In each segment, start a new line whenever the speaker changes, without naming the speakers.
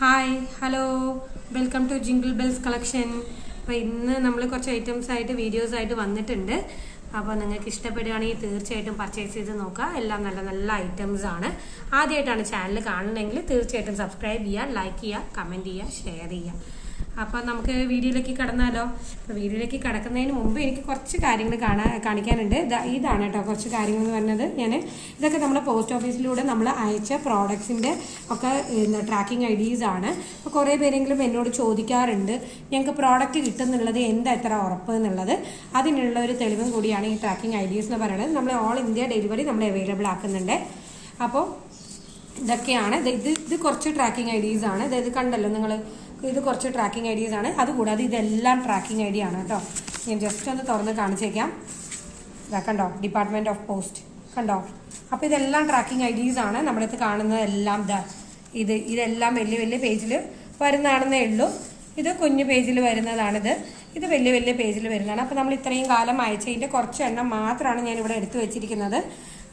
Hi hello welcome to jingle bells collection അപ്പോൾ ഇന്ന് നമ്മൾ കുറച്ച് ഐറ്റംസ് ആയിട്ട് വീഡിയോസ് ആയിട്ട് വന്നിട്ടുണ്ട്. അപ്പോൾ നിങ്ങൾക്ക് ഇഷ്ടപ്പെടുകയാണെങ്കിൽ തീർച്ചയായിട്ടും പർച്ചേസ് ചെയ്ത് നോക്കുക. എല്ലാം നല്ല നല്ല ഐറ്റംസ് ആണ്. ആദ്യമായിട്ടാണ് ചാനൽ കാണണമെങ്കിൽ തീർച്ചയായിട്ടും സബ്സ്ക്രൈബ് ചെയ്യുക ലൈക്ക് ചെയ്യുക കമന്റ് ചെയ്യുക ഷെയർ ചെയ്യുക. അപ്പോൾ നമുക്ക് വീഡിയോയിലേക്ക് കടന്നാലോ? വീഡിയോയിലേക്ക് കടക്കുന്നതിന് മുമ്പ് എനിക്ക് കുറച്ച് കാര്യങ്ങൾ കാണാൻ കാണിക്കാനുണ്ട്. ഇതാണ് കേട്ടോ കുറച്ച് കാര്യങ്ങൾ എന്ന് പറഞ്ഞത് ഞാൻ ഇതൊക്കെ നമ്മുടെ പോസ്റ്റ് ഓഫീസിലൂടെ നമ്മൾ അയച്ച പ്രോഡക്ട്സിന്റെ ഒക്കെ ട്രാക്കിംഗ് ഐ ആണ്. അപ്പോൾ കുറേ പേരെങ്കിലും എന്നോട് ചോദിക്കാറുണ്ട് ഞങ്ങൾക്ക് പ്രോഡക്റ്റ് കിട്ടുന്നുള്ളത് എന്താ എത്ര ഉറപ്പ് എന്നുള്ളത്? അതിനുള്ള ഒരു തെളിവും കൂടിയാണ് ഈ ട്രാക്കിംഗ് ഐ എന്ന് പറയുന്നത്. നമ്മൾ ഓൾ ഇന്ത്യ ഡെലിവറി നമ്മൾ അവൈലബിൾ ആക്കുന്നുണ്ട്. അപ്പോൾ ഇതൊക്കെയാണ്. ഇത് ഇത് കുറച്ച് ട്രാക്കിംഗ് ഐ ഡീസാണ് ഇത് കണ്ടല്ലോ നിങ്ങൾ ഇത് കുറച്ച് ട്രാക്കിംഗ് ഐ ആണ്. അതുകൂടാതെ ഇതെല്ലാം ട്രാക്കിംഗ് ഐ ആണ് കേട്ടോ. ഞാൻ ജസ്റ്റ് ഒന്ന് തുറന്ന് കാണിച്ചേക്കാം. ഇതാ കണ്ടോ? ഡിപ്പാർട്ട്മെന്റ് ഓഫ് പോസ്റ്റ് കണ്ടോ? അപ്പോൾ ഇതെല്ലാം ട്രാക്കിംഗ് ഐ ഡീസ് ആണ്. നമ്മുടെ അടുത്ത് കാണുന്നതെല്ലാം ഇതാ ഇത് ഇതെല്ലാം വലിയ വലിയ പേജിൽ വരുന്നതാണെന്നേ ഉള്ളൂ. ഇത് കുഞ്ഞു പേജിൽ വരുന്നതാണിത്. ഇത് വലിയ വലിയ പേജിൽ വരുന്നതാണ്. അപ്പോൾ നമ്മൾ ഇത്രയും കാലം അയച്ചതിന്റെ കുറച്ച് എണ്ണം മാത്രമാണ് ഞാൻ ഇവിടെ എടുത്തു വെച്ചിരിക്കുന്നത്.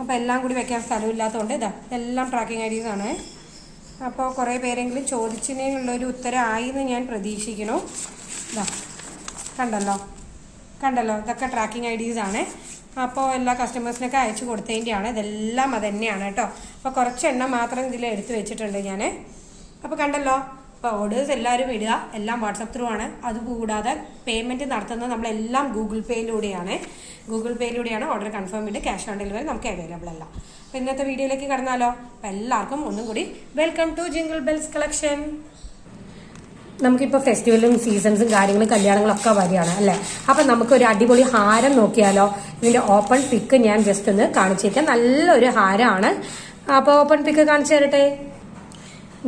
അപ്പോൾ എല്ലാം കൂടി വെക്കാൻ സ്ഥലമില്ലാത്തതുകൊണ്ട് ഇതാ ഇതെല്ലാം ട്രാക്കിംഗ് ഐ ഡീസ് ആണ്. അപ്പോൾ കുറേ പേരെങ്കിലും ചോദിച്ചതിനുള്ളൊരു ഉത്തരമായി എന്ന് ഞാൻ പ്രതീക്ഷിക്കുന്നു. ഇതാ കണ്ടല്ലോ? കണ്ടല്ലോ? ഇതൊക്കെ ട്രാക്കിംഗ് ഐ ഡീസ് ആണ്. അപ്പോൾ എല്ലാ കസ്റ്റമേഴ്സിനൊക്കെ അയച്ചു കൊടുത്തതിന്റെയാണ് ഇതെല്ലാം അത് തന്നെയാണ് കേട്ടോ. അപ്പോൾ കുറച്ചെണ്ണം മാത്രം ഇതിൽ എടുത്തു വെച്ചിട്ടുണ്ട് ഞാൻ അപ്പോൾ കണ്ടല്ലോ? അപ്പോൾ ഓർഡേഴ്സ് എല്ലാവരും ഇടുക. എല്ലാം വാട്സപ്പ് ത്രൂ ആണ്. അതുകൂടാതെ പേയ്മെന്റ് നടത്തുന്നത് നമ്മളെല്ലാം ഗൂഗിൾ പേയിലൂടെയാണ് ഗൂഗിൾ പേയിലൂടെയാണ് ഓർഡർ കൺഫേം ചെയ്ത് ക്യാഷ് ഓൺ ഡെലിവറി നമുക്ക് അവൈലബിൾ അല്ല. അപ്പോൾ ഇന്നത്തെ വീഡിയോയിലേക്ക് കടന്നാലോ? അപ്പോൾ എല്ലാവർക്കും ഒന്നും കൂടി welcome to jingle bells collection നമുക്കിപ്പോൾ ഫെസ്റ്റിവലും സീസൺസും കാര്യങ്ങളും കല്യാണങ്ങളും ഒക്കെ വരികയാണ് അല്ലേ? അപ്പം നമുക്കൊരു അടിപൊളി ഹാരം നോക്കിയാലോ? ഇതിന്റെ ഓപ്പൺ പിക്ക് ഞാൻ ജസ്റ്റ് ഒന്ന് കാണിച്ചേക്കാം നല്ലൊരു ഹാരമാണ്. അപ്പോൾ ഓപ്പൺ പിക്ക് കാണിച്ചു തരട്ടെ?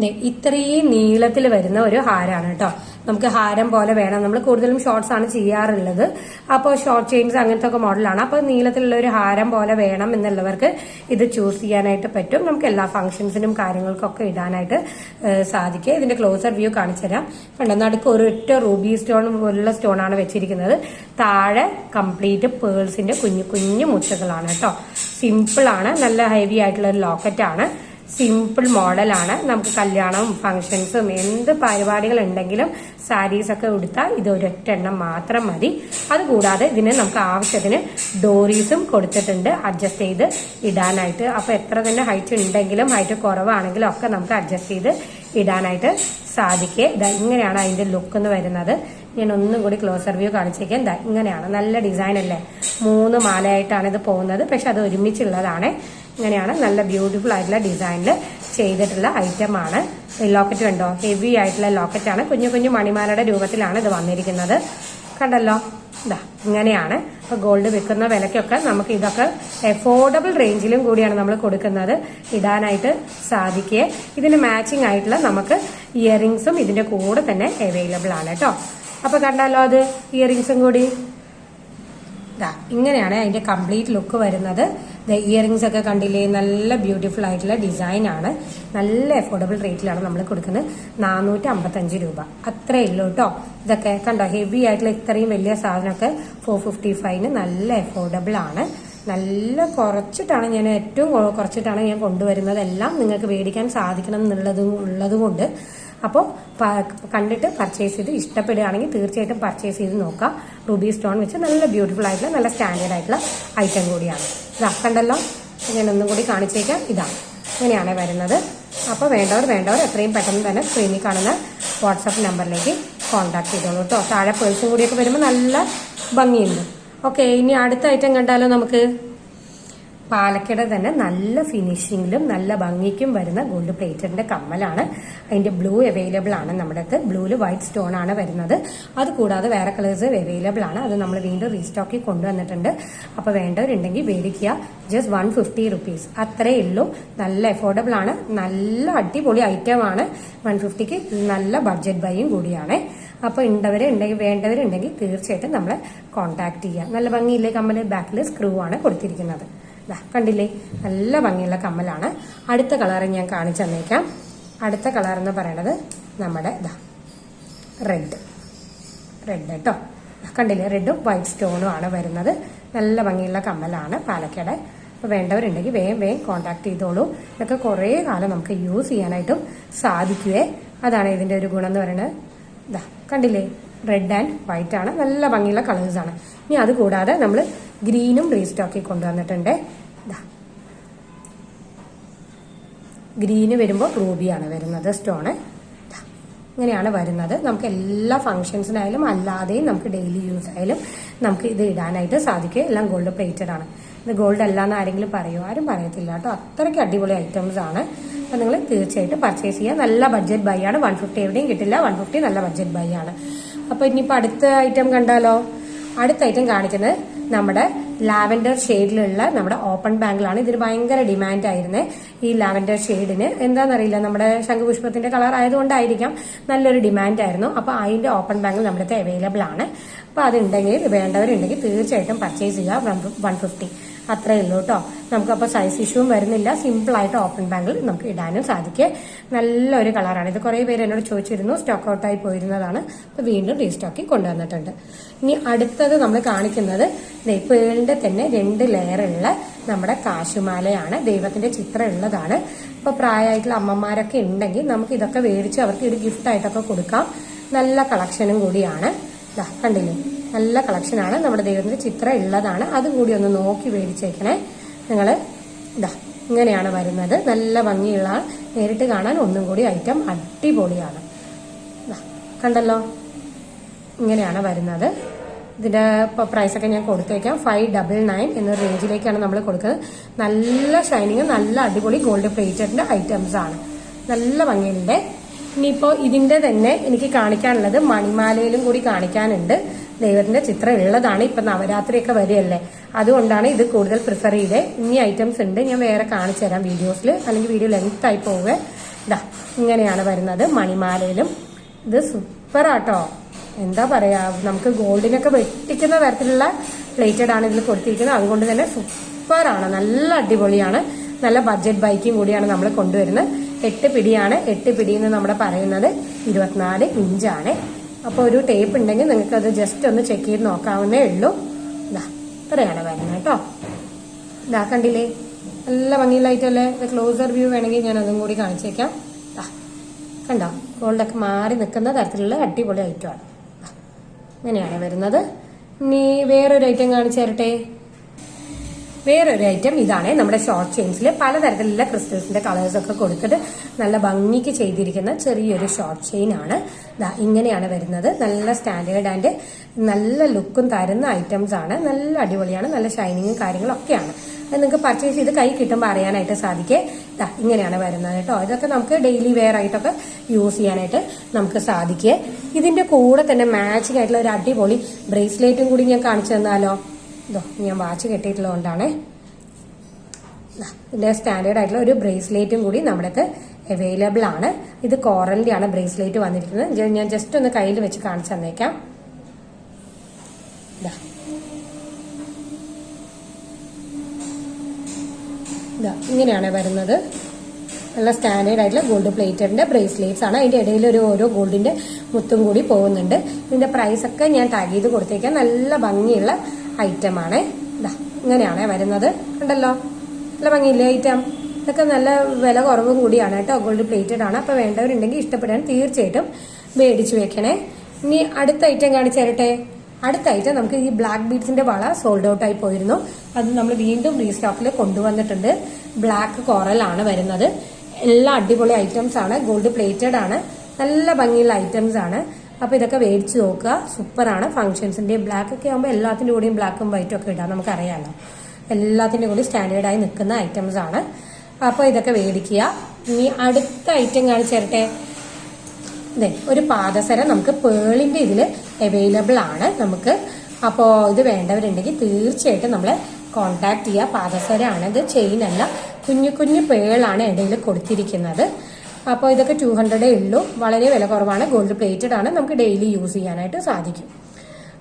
ഇത്രയും നീളത്തിൽ വരുന്ന ഒരു ഹാരാണ് കേട്ടോ നമുക്ക് ഹാരം പോലെ വേണം. നമ്മൾ കൂടുതലും ഷോർട്സ് ആണ് ചെയ്യാറുള്ളത്. അപ്പോൾ ഷോർട്ട് ചെയിൻസ് അങ്ങനത്തെ ഒക്കെ മോഡലാണ് അപ്പോൾ നീളത്തിലുള്ള ഒരു ഹാരം പോലെ വേണം എന്നുള്ളവർക്ക് ഇത് ചൂസ് ചെയ്യാനായിട്ട് പറ്റും. നമുക്ക് എല്ലാ ഫംഗ്ഷൻസിനും കാര്യങ്ങൾക്കൊക്കെ ഇടാനായിട്ട് സാധിക്കും. ഇതിന്റെ ക്ലോസർ വ്യൂ കാണിച്ചു തരാം. കണ്ടോ? നടുക്ക് ഒരൊറ്റ റൂബി സ്റ്റോൺ പോലുള്ള സ്റ്റോൺ ആണ് വെച്ചിരിക്കുന്നത്. താഴെ കംപ്ലീറ്റ് പേൾസിന്റെ കുഞ്ഞു കുഞ്ഞു മുത്തുകളാണ് കേട്ടോ സിമ്പിൾ ആണ്. നല്ല ഹെവി ആയിട്ടുള്ള ഒരു ലോക്കറ്റ് ആണ്. സിമ്പിൾ മോഡലാണ്. നമുക്ക് കല്യാണവും ഫംഗ്ഷൻസും എന്ത് പരിപാടികൾ ഉണ്ടെങ്കിലും സാരീസൊക്കെ ഉടുത്താൽ ഇത് ഒരൊറ്റ എണ്ണം മാത്രം മതി. അതുകൂടാതെ ഇതിന് നമുക്ക് ആവശ്യത്തിന് ഡോറീസും കൊടുത്തിട്ടുണ്ട്. അഡ്ജസ്റ്റ് ചെയ്ത് ഇടാനായിട്ട്. അപ്പോൾ എത്ര തന്നെ ഹൈറ്റ് ഉണ്ടെങ്കിലും ഹൈറ്റ് കുറവാണെങ്കിലും ഒക്കെ നമുക്ക് അഡ്ജസ്റ്റ് ചെയ്ത് ഇടാനായിട്ട് സാധിക്കുക ഇതാ ഇങ്ങനെയാണ് അതിന്റെ ലുക്ക് എന്ന് വരുന്നത്. ഞാൻ ഒന്നും കൂടി ക്ലോസർ വ്യൂ കാണിച്ചേക്കാം. ഇതാ ഇങ്ങനെയാണ്. നല്ല ഡിസൈൻ അല്ലേ? മൂന്ന് മാലയായിട്ടാണ് ഇത് പോകുന്നത്. പക്ഷെ അത് ഒരുമിച്ചുള്ളതാണ്. ഇങ്ങനെയാണ് നല്ല ബ്യൂട്ടിഫുൾ ആയിട്ടുള്ള ഡിസൈനിൽ ചെയ്തിട്ടുള്ള ഐറ്റം ആണ്. ലോക്കറ്റ് കണ്ടോ? ഹെവി ആയിട്ടുള്ള ലോക്കറ്റ് ആണ്. കുഞ്ഞു കുഞ്ഞു മണിമാലയുടെ രൂപത്തിലാണ് ഇത് വന്നിരിക്കുന്നത്. കണ്ടല്ലോ? ഇതാ ഇങ്ങനെയാണ്. ഇപ്പൊ ഗോൾഡ് വിൽക്കുന്ന വിലയ്ക്കൊക്കെ നമുക്ക് ഇതൊക്കെ അഫോർഡബിൾ റേഞ്ചിലും കൂടിയാണ് നമ്മൾ കൊടുക്കുന്നത്. ഇടാനായിട്ട് സാധിക്കുക ഇതിന് മാച്ചിങ് ആയിട്ടുള്ള നമുക്ക് ഇയറിങ്സും ഇതിന്റെ കൂടെ തന്നെ അവൈലബിൾ ആണ് കേട്ടോ. അപ്പൊ കണ്ടല്ലോ അത്? ഇയറിങ്സും കൂടി. ദാ ഇങ്ങനെയാണ് അതിന്റെ കംപ്ലീറ്റ് ലുക്ക് വരുന്നത്. ഇയറിങ്സ് ഒക്കെ കണ്ടില്ലേ? നല്ല ബ്യൂട്ടിഫുൾ ആയിട്ടുള്ള ഡിസൈൻ ആണ്. നല്ല അഫോർഡബിൾ റേറ്റിലാണ് നമ്മൾ കൊടുക്കുന്നത്. നാനൂറ്റി അമ്പത്തഞ്ച് രൂപ. അത്രേ ഉള്ളൂ കേട്ടോ ഇതൊക്കെ കണ്ടോ? ഹെവി ആയിട്ടുള്ള ഇത്രയും വലിയ സാധനമൊക്കെ ഫോർ ഫിഫ്റ്റി ഫൈവിന് നല്ല അഫോർഡബിൾ ആണ്. നല്ല കുറച്ചിട്ടാണ് ഞാൻ ഏറ്റവും കുറ- കുറച്ചിട്ടാണ് ഞാൻ കൊണ്ടുവരുന്നത്. എല്ലാം നിങ്ങൾക്ക് മേടിക്കാൻ സാധിക്കണം എന്നുള്ളതും ഉള്ളതുകൊണ്ട് അപ്പോൾ കണ്ടിട്ട് പർച്ചേസ് ചെയ്ത് ഇഷ്ടപ്പെടുകയാണെങ്കിൽ തീർച്ചയായിട്ടും പർച്ചേസ് ചെയ്ത് നോക്കാം. റൂബി സ്റ്റോൺ വെച്ച് നല്ല ബ്യൂട്ടിഫുൾ ആയിട്ടുള്ള നല്ല സ്റ്റാൻഡേർഡ് ആയിട്ടുള്ള ഐറ്റം കൂടിയാണ്. ഇതാ കണ്ടല്ലോ? ഞാൻ ഒന്നും കൂടി കാണിച്ചേക്കാം. ഇതാ ഇങ്ങനെയാണ് വരുന്നത്. അപ്പോൾ വേണ്ടവർ വേണ്ടവർ എത്രയും പെട്ടെന്ന് തന്നെ സ്ക്രീനിൽ കാണുന്ന വാട്സപ്പ് നമ്പറിലേക്ക് കോൺടാക്ട് ചെയ്തോളൂ കേട്ടോ താഴെ പേഴ്സും കൂടിയൊക്കെ വരുമ്പോൾ നല്ല ഭംഗിയുണ്ട്. ഓക്കെ ഇനി അടുത്ത ഐറ്റം കണ്ടാലോ നമുക്ക്? പാലക്കയുടെ തന്നെ നല്ല ഫിനിഷിങ്ങിലും നല്ല ഭംഗിക്കും വരുന്ന ഗോൾഡ് പ്ലേറ്റഡിന്റെ കമ്മലാണ്. അതിന്റെ ബ്ലൂ അവൈലബിൾ ആണ് നമ്മുടെ അടുത്ത്. ബ്ലൂവിൽ വൈറ്റ് സ്റ്റോൺ ആണ് വരുന്നത്. അത് കൂടാതെ വേറെ കളേഴ്സ് അവൈലബിൾ ആണ്. അത് നമ്മൾ വീണ്ടും റീസ്റ്റോക്കിൽ കൊണ്ടുവന്നിട്ടുണ്ട്. അപ്പോൾ വേണ്ടവരുണ്ടെങ്കിൽ മേടിക്കുക. ജസ്റ്റ് വൺ ഫിഫ്റ്റി റുപ്പീസ് അത്രേ ഉള്ളൂ. നല്ല അഫോർഡബിൾ ആണ്. നല്ല അടിപൊളി ഐറ്റം ആണ്. വൺ ഫിഫ്റ്റിക്ക് നല്ല ബഡ്ജറ്റ് ബൈയും കൂടിയാണ്. അപ്പോൾ ഉണ്ടവരെ ഉണ്ടെങ്കിൽ വേണ്ടവരുണ്ടെങ്കിൽ തീർച്ചയായിട്ടും നമ്മളെ കോൺടാക്ട് ചെയ്യുക. നല്ല ഭംഗിയില്ലേ കമ്മൽ ബാക്കിൽ സ്ക്രൂ ആണ് കൊടുത്തിരിക്കുന്നത്. കണ്ടില്ലേ? നല്ല ഭംഗിയുള്ള കമ്മലാണ്. അടുത്ത കളർ ഞാൻ കാണിച്ചു തന്നേക്കാം. അടുത്ത കളർ എന്ന് പറയണത് നമ്മുടെ ഇതാ റെഡ് റെഡ് കേട്ടോ. കണ്ടില്ലേ? റെഡും വൈറ്റ് സ്റ്റോണും ആണ് വരുന്നത്. നല്ല ഭംഗിയുള്ള കമ്മലാണ് പാലക്കയുടെ. അപ്പോൾ വേണ്ടവരുണ്ടെങ്കിൽ വേഗം വേഗം കോൺടാക്ട് ചെയ്തോളൂ. ഇതൊക്കെ കുറേ കാലം നമുക്ക് യൂസ് ചെയ്യാനായിട്ടും സാധിക്കുവേ. അതാണ് ഇതിന്റെ ഒരു ഗുണം എന്ന് പറയുന്നത് ഇതാ കണ്ടില്ലേ? റെഡ് ആൻഡ് വൈറ്റ് ആണ്. നല്ല ഭംഗിയുള്ള കളേഴ്സാണ് ഇനി അതുകൂടാതെ നമ്മൾ ഗ്രീനും റീസ്റ്റോക്കിൽ കൊണ്ടുവന്നിട്ടുണ്ട്. ഇതാ ഗ്രീന് വരുമ്പോൾ റൂബിയാണ് വരുന്നത് സ്റ്റോണ്. ഇങ്ങനെയാണ് വരുന്നത്. നമുക്ക് എല്ലാ ഫംഗ്ഷൻസിനായാലും അല്ലാതെയും നമുക്ക് ഡെയിലി യൂസ് ആയാലും നമുക്ക് ഇത് ഇടാനായിട്ട് സാധിക്കും. എല്ലാം ഗോൾഡ് പ്ലേറ്റഡ് ആണ്. ഇത് ഗോൾഡ് അല്ല എന്ന് ആരെങ്കിലും പറയുമോ ആരും പറയത്തില്ല കേട്ടോ. അത്രയ്ക്ക് അടിപൊളി ഐറ്റംസ് ആണ്. അപ്പം നിങ്ങൾ തീർച്ചയായിട്ടും പർച്ചേസ് ചെയ്യുക നല്ല ബഡ്ജറ്റ് ബൈ ആണ്. വൺ ഫിഫ്റ്റി എവിടെയും കിട്ടില്ല. വൺ ഫിഫ്റ്റി നല്ല ബഡ്ജറ്റ് ബൈ ആണ്. അപ്പോൾ ഇനിയിപ്പോൾ അടുത്ത ഐറ്റം കണ്ടാലോ? അടുത്ത ഐറ്റം കാണിക്കുന്നത് നമ്മുടെ ലാവൻഡർ ഷെയ്ഡിലുള്ള നമ്മുടെ ഓപ്പൺ ബാങ്കിലാണ്. ഇതിന് ഭയങ്കര ഡിമാൻഡ് ആയിരുന്നേ ഈ ലാവൻഡർ ഷെയ്ഡിന്. എന്താണെന്നറിയില്ല നമ്മുടെ ശംഖുപുഷ്പത്തിന്റെ കളർ ആയതുകൊണ്ടായിരിക്കാം നല്ലൊരു ഡിമാൻഡ് ആയിരുന്നു. അപ്പോൾ അതിന്റെ ഓപ്പൺ ബാങ്കിൽ നമ്മുടെ അവൈലബിൾ ആണ്. അപ്പോൾ അതുണ്ടെങ്കിൽ വേണ്ടവരുണ്ടെങ്കിൽ തീർച്ചയായിട്ടും പർച്ചേസ് ചെയ്യുക. One fifty. അത്രേ ഉള്ളൂ കേട്ടോ. നമുക്കപ്പോൾ സൈസ് ഇഷ്യൂവും വരുന്നില്ല. സിമ്പിൾ ആയിട്ട് ഓപ്പൺ ബാങ്കിൽ നമുക്ക് ഇടാനും സാധിക്കും. നല്ലൊരു കളറാണ് ഇത് കുറേ പേര് എന്നോട് ചോദിച്ചിരുന്നു സ്റ്റോക്ക് ഔട്ടായി പോയിരുന്നതാണ്. അപ്പോൾ വീണ്ടും റീസ്റ്റോക്കി കൊണ്ടുവന്നിട്ടുണ്ട്. ഇനി അടുത്തത് നമ്മൾ കാണിക്കുന്നത് പേളിന്റെ തന്നെ രണ്ട് ലെയറുള്ള നമ്മുടെ കാശുമാലയാണ്. ദൈവത്തിന്റെ ചിത്രം ഉള്ളതാണ്. ഇപ്പോൾ പ്രായമായിട്ടുള്ള അമ്മമാരൊക്കെ ഉണ്ടെങ്കിൽ നമുക്ക് ഇതൊക്കെ മേടിച്ച് അവർക്ക് ഒരു ഗിഫ്റ്റ് ആയിട്ടൊക്കെ കൊടുക്കാം. നല്ല കളക്ഷനും കൂടിയാണ്. കണ്ടില്ലേ? നല്ല ആണ്. നമ്മുടെ ദൈവത്തിന്റെ ചിത്രം ഉള്ളതാണ്. അതും കൂടി ഒന്ന് നോക്കി മേടിച്ചേക്കണേ. നിങ്ങൾ ഇതാ ഇങ്ങനെയാണ് വരുന്നത്. നല്ല ഭംഗിയുള്ള നേരിട്ട് കാണാൻ ഒന്നും കൂടി ഐറ്റം അടിപൊളിയാണ്. കണ്ടല്ലോ? ഇങ്ങനെയാണ് വരുന്നത്. ഇതിന്റെ പ്രൈസ് ഒക്കെ ഞാൻ കൊടുത്തേക്കാം. ഫൈവ് ഡബിൾ നയൻ എന്ന റേഞ്ചിലേക്കാണ് നമ്മൾ കൊടുക്കുന്നത്. നല്ല ഷൈനിങ് നല്ല അടിപൊളി ഗോൾഡ് പ്ലേറ്റഡിന്റെ ഐറ്റംസ് ആണ്. നല്ല ഭംഗിയുണ്ട് ഇനിയിപ്പോ ഇതിന്റെ തന്നെ എനിക്ക് കാണിക്കാനുള്ളത് മണിമാലയിലും കൂടി കാണിക്കാനുണ്ട്. ദൈവത്തിന്റെ ചിത്രം ഉള്ളതാണ് ഇപ്പൊ നവരാത്രിയൊക്കെ വരികയല്ലേ. അതുകൊണ്ടാണ് ഇത് കൂടുതൽ പ്രിഫർ ചെയ്തേ. ഇനി ഐറ്റംസ് ഉണ്ട്. ഞാൻ വേറെ കാണിച്ചു തരാം വീഡിയോസിൽ അല്ലെങ്കിൽ വീഡിയോ ലെങ്ത് ആയി പോവുക ഇതാ ഇങ്ങനെയാണ് വരുന്നത് മണിമാലയിലും. ഇത് സൂപ്പർ ആട്ടോ. എന്താ പറയാ നമുക്ക് ഗോൾഡിനൊക്കെ വെട്ടിക്കുന്ന തരത്തിലുള്ള പ്ലേറ്റഡ് ആണ് ഇതിൽ കൊടുത്തിരിക്കുന്നത്. അതുകൊണ്ട് തന്നെ സൂപ്പർ ആണ്. നല്ല അടിപൊളിയാണ്. നല്ല ബഡ്ജറ്റ് ബൈക്കും കൂടിയാണ് നമ്മൾ കൊണ്ടുവരുന്നത്. എട്ട് പിടിയാണ്. എട്ട് പിടി എന്ന് നമ്മുടെ പറയുന്നത് ഇരുപത്തിനാല് ഇഞ്ചാണ്. അപ്പോൾ ഒരു ടേപ്പ് ഉണ്ടെങ്കിൽ നിങ്ങൾക്ക് അത് ജസ്റ്റ് ഒന്ന് ചെക്ക് ചെയ്ത് നോക്കാവുന്നേ ഉള്ളൂ. ഇതാ ഇത്രയാണ് വരുന്നത് കേട്ടോ. ഇതാ കണ്ടില്ലേ? നല്ല ഭംഗിയിലായിട്ടല്ലേ? ഇത് ക്ലോസർ വ്യൂ വേണമെങ്കിൽ ഞാൻ അതും കൂടി കാണിച്ചേക്കാം. ദാ, കണ്ടോ? ഗോൾഡൊക്കെ മാറി നിൽക്കുന്ന തരത്തിലുള്ള അടിപൊളി ഐറ്റമാണ് ഇങ്ങനെയാണ് വരുന്നത്. ഇനി വേറൊരു ഐറ്റം കാണിച്ചു തരട്ടെ? വേറൊരു ഐറ്റം ഇതാണ് നമ്മുടെ ഷോർട്ട് ചെയിൻസിൽ പലതരത്തിലുള്ള ക്രിസ്റ്റൽസിന്റെ കളേഴ്സ് ഒക്കെ കൊടുത്തിട്ട് നല്ല ഭംഗിക്ക് ചെയ്തിരിക്കുന്ന ചെറിയൊരു ഷോർട്ട് ചെയിൻ ആണ്. ഇങ്ങനെയാണ് വരുന്നത്. നല്ല സ്റ്റാൻഡേർഡ് ആൻഡ് നല്ല ലുക്കും തരുന്ന ഐറ്റംസ് ആണ്. നല്ല അടിപൊളിയാണ്. നല്ല ഷൈനിങ്ങും കാര്യങ്ങളൊക്കെയാണ് അത് നിങ്ങൾക്ക് പർച്ചേസ് ചെയ്ത് കൈ കിട്ടുമ്പോൾ അറിയാനായിട്ട് സാധിക്കേ. ഇങ്ങനെയാണ് വരുന്നത് കേട്ടോ. ഇതൊക്കെ നമുക്ക് ഡെയിലി വെയർ ആയിട്ടൊക്കെ യൂസ് ചെയ്യാനായിട്ട് നമുക്ക് സാധിക്കേ. ഇതിന്റെ കൂടെ തന്നെ മാച്ചിങ് ആയിട്ടുള്ള ഒരു അടിപൊളി ബ്രേസ്ലെറ്റും കൂടി ഞാൻ കാണിച്ചു തന്നാലോ? ഇതോ ഞാൻ വാച്ച് കെട്ടിയിട്ടുള്ളതുകൊണ്ടാണ്. ഇതിന്റെ സ്റ്റാൻഡേർഡ് ആയിട്ടുള്ള ഒരു ബ്രേസ്ലെറ്റും കൂടി നമ്മുടെ അവൈലബിൾ ആണ്. ഇത് കോറലിന്റെ ആണ് ബ്രേസ്ലെറ്റ് വന്നിരിക്കുന്നത്. ഞാൻ ജസ്റ്റ് ഒന്ന് കയ്യിൽ വെച്ച് കാണിച്ചു തന്നേക്കാം. ഇങ്ങനെയാണ് വരുന്നത്. നല്ല സ്റ്റാൻഡേർഡ് ആയിട്ടുള്ള ഗോൾഡ് പ്ലേറ്റഡിന്റെ ബ്രേസ്ലെറ്റ്സ് ആണ്. അതിന്റെ ഇടയിൽ ഒരു ഓരോ ഗോൾഡിന്റെ മുത്തും കൂടി പോകുന്നുണ്ട്. ഇതിന്റെ പ്രൈസ് ഒക്കെ ഞാൻ ടാഗ് ചെയ്ത് കൊടുത്തേക്കാം. നല്ല ഭംഗിയുള്ള ഐറ്റം ആണ്. ഇതാ ഇങ്ങനെയാണ് വരുന്നത്. ഉണ്ടല്ലോ നല്ല ഭംഗിയില്ലേ ഐറ്റം ഇതൊക്കെ നല്ല വില കുറവ് കൂടിയാണ് കേട്ടോ. ഗോൾഡ് പ്ലേറ്റഡ് ആണ്. അപ്പൊ വേണ്ടവരുണ്ടെങ്കിൽ ഇഷ്ടപ്പെടാൻ തീർച്ചയായിട്ടും മേടിച്ചു വെക്കണേ. ഇനി അടുത്ത ഐറ്റം കാണിച്ചു തരട്ടെ? അടുത്ത ഐറ്റം നമുക്ക് ഈ ബ്ലാക്ക് ബീഡ്സിന്റെ വള സോൾഡ് ഔട്ട് ആയി പോയിരുന്നു. അത് നമ്മൾ വീണ്ടും റീസ്റ്റോക്കിൽ കൊണ്ടുവന്നിട്ടുണ്ട്. ബ്ലാക്ക് ആണ് വരുന്നത്. എല്ലാ അടിപൊളി ഐറ്റംസ് ആണ്. ഗോൾഡ് പ്ലേറ്റഡ് ആണ്. നല്ല ഭംഗിയുള്ള ഐറ്റംസ് ആണ്. അപ്പൊ ഇതൊക്കെ മേടിച്ച് നോക്കുക. സൂപ്പറാണ്. ഫംഗ്ഷൻസിന്റെ ബ്ലാക്ക് ഒക്കെ ആകുമ്പോൾ എല്ലാത്തിന്റെ കൂടെയും ബ്ലാക്കും വൈറ്റും ഒക്കെ ഇടാം. അറിയാമല്ലോ എല്ലാത്തിന്റെ കൂടി സ്റ്റാൻഡേർഡ് ആയി നിൽക്കുന്ന ഐറ്റംസ് ആണ്. അപ്പൊ ഇതൊക്കെ മേടിക്കുക ഇനി അടുത്ത ഐറ്റം കാണിച്ചു തരട്ടെ ദേ, ഒരു പാദസരം നമുക്ക് പേളിന്റെ ഇതിൽ അവൈലബിൾ ആണ് നമുക്ക്. അപ്പോൾ ഇത് വേണ്ടവരുണ്ടെങ്കിൽ തീർച്ചയായിട്ടും നമ്മളെ കോണ്ടാക്ട് ചെയ്യുക. പാദസരമാണ്. ഇത് ചെയിൻ അല്ല. കുഞ്ഞു കുഞ്ഞു പേളാണ് ഇടയിൽ കൊടുത്തിരിക്കുന്നത്. അപ്പോൾ ഇതൊക്കെ ടു ഹൺഡ്രഡേ ഉള്ളൂ. വളരെ വില കുറവാണ്. ഗോൾഡ് പ്ലേറ്റഡ് ആണ്. നമുക്ക് ഡെയിലി യൂസ് ചെയ്യാനായിട്ട് സാധിക്കും.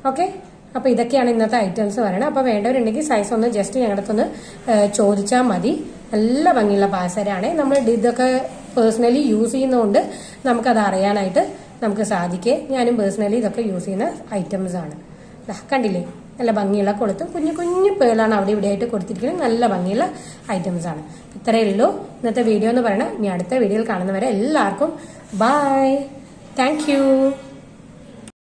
ഓക്കെ അപ്പോൾ ഇതൊക്കെയാണ് ഇന്നത്തെ ഐറ്റംസ് പറയുന്നത്. അപ്പോൾ വേണ്ടവരുണ്ടെങ്കിൽ സൈസ് ഒന്ന് ജസ്റ്റ് ഞങ്ങളുടെ അടുത്തൊന്ന് ചോദിച്ചാൽ മതി. നല്ല ഭംഗിയുള്ള പാസരാണ് നമ്മൾ ഇതൊക്കെ പേഴ്സണലി യൂസ് ചെയ്യുന്നതുകൊണ്ട് നമുക്കത് അറിയാനായിട്ട് നമുക്ക് സാധിക്കേ. ഞാനും പേഴ്സണലി ഇതൊക്കെ യൂസ് ചെയ്യുന്ന ഐറ്റംസ് ആണ്. കണ്ടില്ലേ? നല്ല ഭംഗിയുള്ള കൊളുത്തും. കുഞ്ഞു കുഞ്ഞു പേളാണ് അവിടെ ഇവിടെ ആയിട്ട് കൊടുത്തിരിക്കുന്നത്. നല്ല ഭംഗിയുള്ള ഐറ്റംസ് ആണ്. ഇത്രയേ ഉള്ളൂ. ഇന്നത്തെ വീഡിയോ എന്ന് പറയുന്നത്. ഇനി അടുത്ത വീഡിയോയിൽ കാണുന്നവരെ എല്ലാവർക്കും ബായ് താങ്ക്